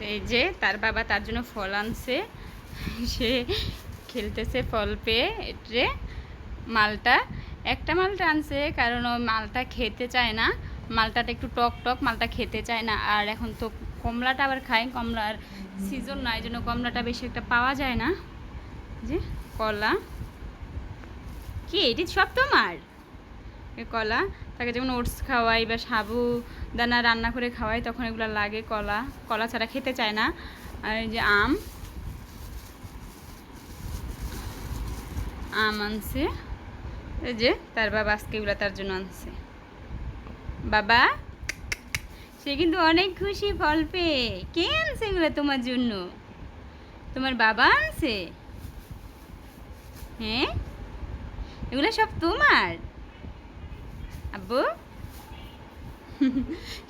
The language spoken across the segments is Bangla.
এই যে তার বাবা তার জন্য ফল আনছে। সে খেলতেছে ফল পেয়ে। মালটা, একটা মালটা আনছে, কারণ ও মালটা খেতে চায় না। মালটাটা একটু টক টক, মালটা খেতে চায় না। আর এখন তো কমলাটা আবার খায়। কমলার সিজন না এই জন্য কমলাটা বেশি একটা পাওয়া যায় না। যে কলা। কি, এটি সব তোমার? কলা। তাকে যেমন ওটস খাওয়াই বা সাবু দানা রান্না করে খাওয়াই, তখন এগুলো লাগে কলা। কলা ছাড়া খেতে চায় না। আর এই যে আম। আম আনছে। এই যে তার বাবা আজকে এগুলো তার জন্য আনছে। বাবা, সে কিন্তু অনেক খুশি ফল পেয়ে। কে আনছে এগুলো তোমার জন্য? তোমার বাবা আনছে? হ্যাঁ? এগুলো সব তোমার? আব্বু?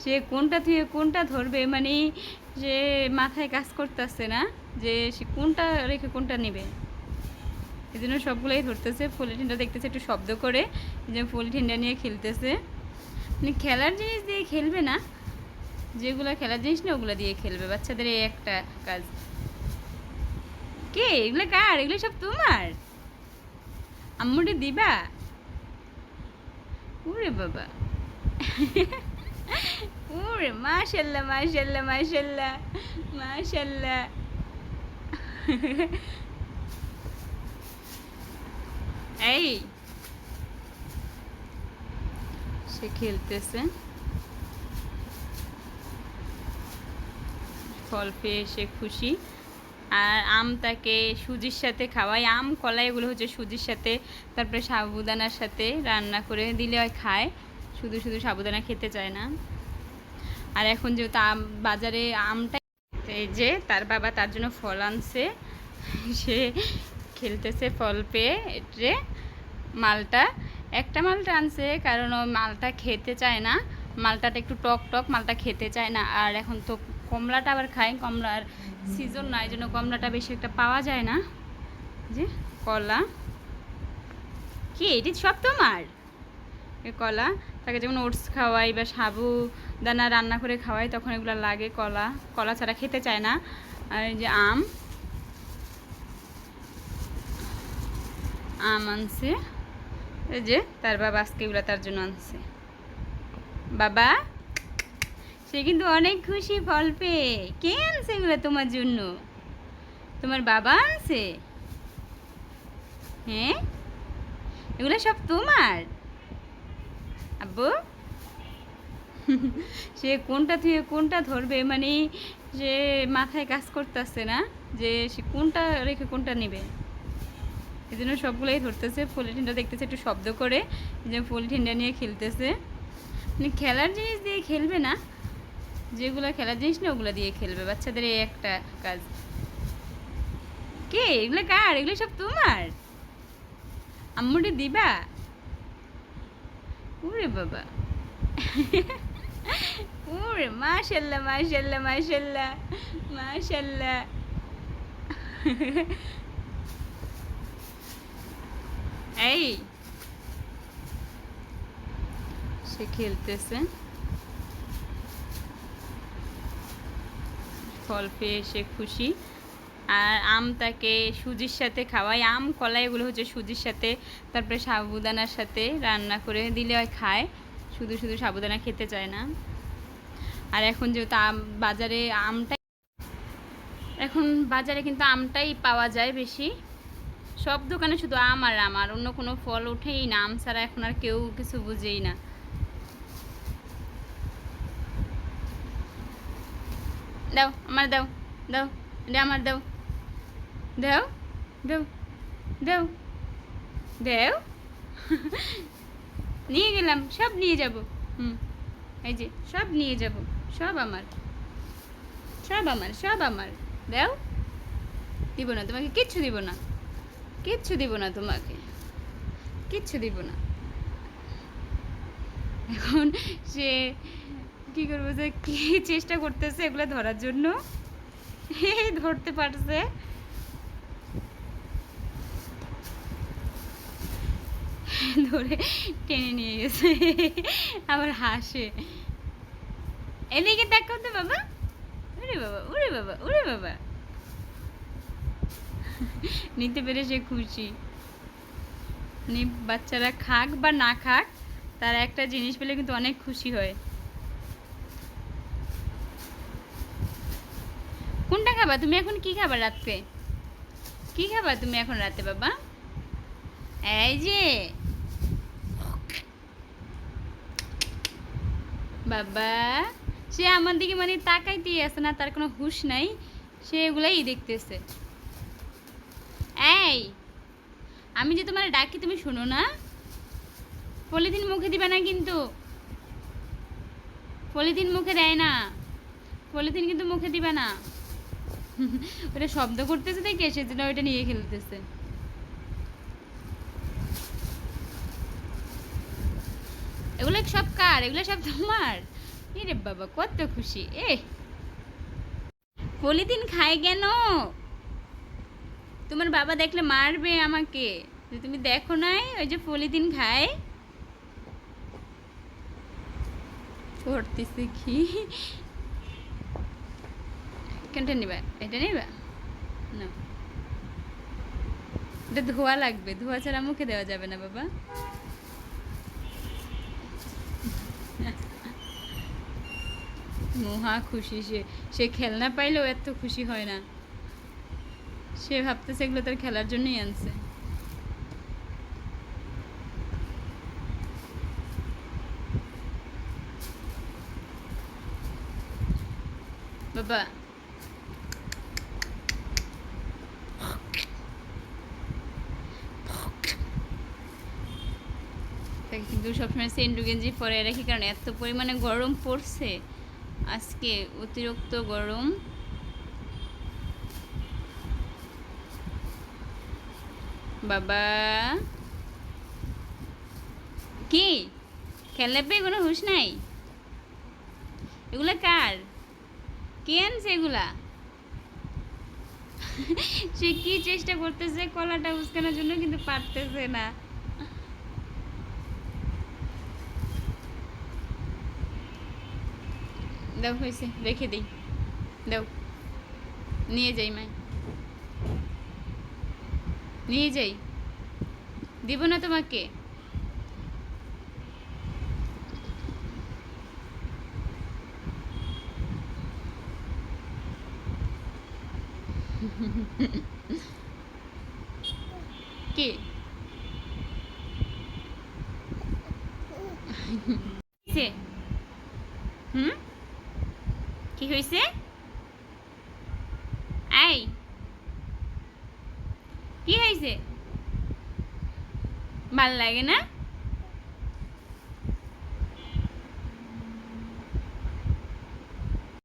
সে কোনটা থেকে কোনটা ধরবে? মানে যে মাথায় কাজ করতেছে না যে সে কোনটা রেখে কোনটা নেবে? এই জন্য সবগুলোই ধরতেছে পলিথিনটা দেখতেছে একটু শব্দ করে যে পলিথিনটা নিয়ে খেলতেছে। মানে খেলার জিনিস দিয়ে খেলবে না, যেগুলো খেলার জিনিস না ওগুলো দিয়ে খেলবে, বাচ্চাদের এই একটা কাজ। কে? এগুলো কার? এগুলো সব তোমার? আম্মুটি দিবা? ওরে বাবা ওরে মাশাল্লাহ মাশাল্লাহ মাশাল্লাহ মাশাল্লাহ এই সে খেলতেছে ফল পেয়ে সে খুশি আর আম তাকে সুজির সাথে খাওয়াই আম, কলা, এগুলো হচ্ছে সুজির সাথে, তারপরে সাবুদানার সাথে রান্না করে দিলে হয় খায়। শুধু শুধু সাবুদানা খেতে চায় না। আর এখন যেহেতু আম, বাজারে আমটা এই যে, তার বাবা তার জন্য ফল আনছে। সে খেলতেছে ফল পেয়ে এটে মালটা, একটা মালটা আনছে কারণ ও মালটা খেতে চায় না। মালটাটা একটু টক টক, মালটা খেতে চায় না। আর এখন তো কমলাটা আবার খায়, কমলার সিজন না এই জন্য কমলাটা বেশি একটা পাওয়া যায় না। যে, কলা। কি, এটি সব তোমার? এ কলা, তাকে যেমন ওটস খাওয়াই বা সাবু দানা রান্না করে খাওয়াই, তখন এগুলো লাগে কলা। কলা ছাড়া খেতে চায় না। আর যে আম। আম আনছে। এই যে, তার বাবা আজকে এগুলো তার জন্য আনছে। বাবা? সে কিন্তু অনেক খুশি ফল পেয়ে। কে আনছে এগুলো তোমার জন্য? তোমার বাবা আনছে? হ্যাঁ? এগুলো সব তোমার? আব্বু? সে কোনটা থেকে কোনটা ধরবে? মানে যে মাথায় কাজ করতেছে না যে সে কোনটা রেখে কোনটা নেবে? এই জন্য সবগুলোই ধরতেছে পলিথিনটা দেখতেছে, একটু শব্দ করে, যে পলিথিনটা নিয়ে খেলতেছে। মানে খেলার জিনিস দিয়ে খেলবে না যেগুলো খেলার জিনিস না, ওগুলো দিয়ে খেলবে। বাচ্চাদের এই একটা কাজ। কে? এগুলো কার? এগুলো সব তোমার? আম্মুটি দিবা? ওরে বাবা। ওরে, মাশাল্লাহ মাশাল্লাহ মাশাল্লাহ মাশাল্লাহ। এই। সে খেলতেছে। ফল পেয়ে সে খুশি। আর আম তাকে সুজির সাথে খাওয়াই আম কলা এগুলো হচ্ছে সুজির সাথে, তারপরে সাবুদানার সাথে রান্না করে দিলে হয় খায়। শুধু শুধু সাবুদানা খেতে চায় না। আর এখন যেহেতু আম, বাজারে আমটাই এখন বাজারে কিন্তু আমটাই পাওয়া যায় বেশি। সব দোকানে শুধু আম আর আম, আর অন্য কোনো ফল ওঠেই না। আম ছাড়া এখন আর কেউ কিছু বুঝেই না। দাও, আমার দাও দাও, এটা আমার দাও। দাও দাও দাও দাও। নিয়ে গেলাম, সব নিয়ে যাব। হুম, এই যে, সব নিয়ে যাব, সব আমার। সব আমার সব আমার। দাও। দিব না তোমাকে, কিচ্ছু দিব না। কিচ্ছু দিব না তোমাকে। কিচ্ছু দিব না। এখন সে কি করব যে কি চেষ্টা করতেছে এগুলো ধরার জন্য? ধরতে পারছে। ধরে টেনে নিয়ে গেছে। আবার হাসে। এদিকে দেখো তো বাবা। ওরে বাবা ওরে বাবা ওরে বাবা। নিতে পেরে সে খুশি। মানে বাচ্চারা খাক বা না খাক, তারা একটা জিনিস পেলে কিন্তু অনেক খুশি হয় কোনটা খাবা? তুমি এখন কি খাবা রাত্রে? কি খাবা তুমি এখন রাতে, বাবা? এই যে। বাবা, সে আমার দিকে মানে তাকাইতেই আছে না, তার কোনো হুঁশ নাই। সে এগুলাই দেখতেছে। এই, আমি যে তোমার ডাকি তুমি শোনো না। পলিথিন মুখে দিবে না কিন্তু। পলিথিন মুখে দেয় না। পলিথিন কিন্তু মুখে দিবে না। ওটা শব্দ করতেছে দেখে সেজন্য ওইটা নিয়ে খেলতেছে। এগুলো সব কার? এগুলো সব তোমার? রে বাবা, কত খুশি। এ, পলিথিন খায় কেন? তোমার বাবা দেখলে মারবে আমাকে। তুমি দেখো নাই, ওই যে পলিথিন খায়। করতেছে কি? কোনটা নিবা এটা নিবা না। এটা ধোয়া লাগবে, ধোয়া ছাড়া মুখে দেওয়া যাবে না বাবা। মহা খুশি, সে সে খেলনা পাইলেও এত খুশি হয় না। সে ভাবতেছে এগুলো তার খেলার জন্যই আনছে। বাবা কিন্তু সবসময় সেন্ডু গেঞ্জি পরে রাখি, কারণ এত পরিমাণে গরম পড়ছে। আজকে অতিরিক্ত গরম। বাবা। কি? খেলনা পেয়ে কোনো হুশ নাই? এগুলা কার? কে আনছে এগুলা? সে কি চেষ্টা করতেছে কলাটা উস্কানোর জন্য কিন্তু পারতেছে না। দাও হয়েছে রেখে দিই। দাও। নিয়ে যাই মাই নিয়ে যাই। দিব না তোমাকে কি হয়েছে? হুম কি হয়েছে এই। কি হয়েছে ভালো লাগে না?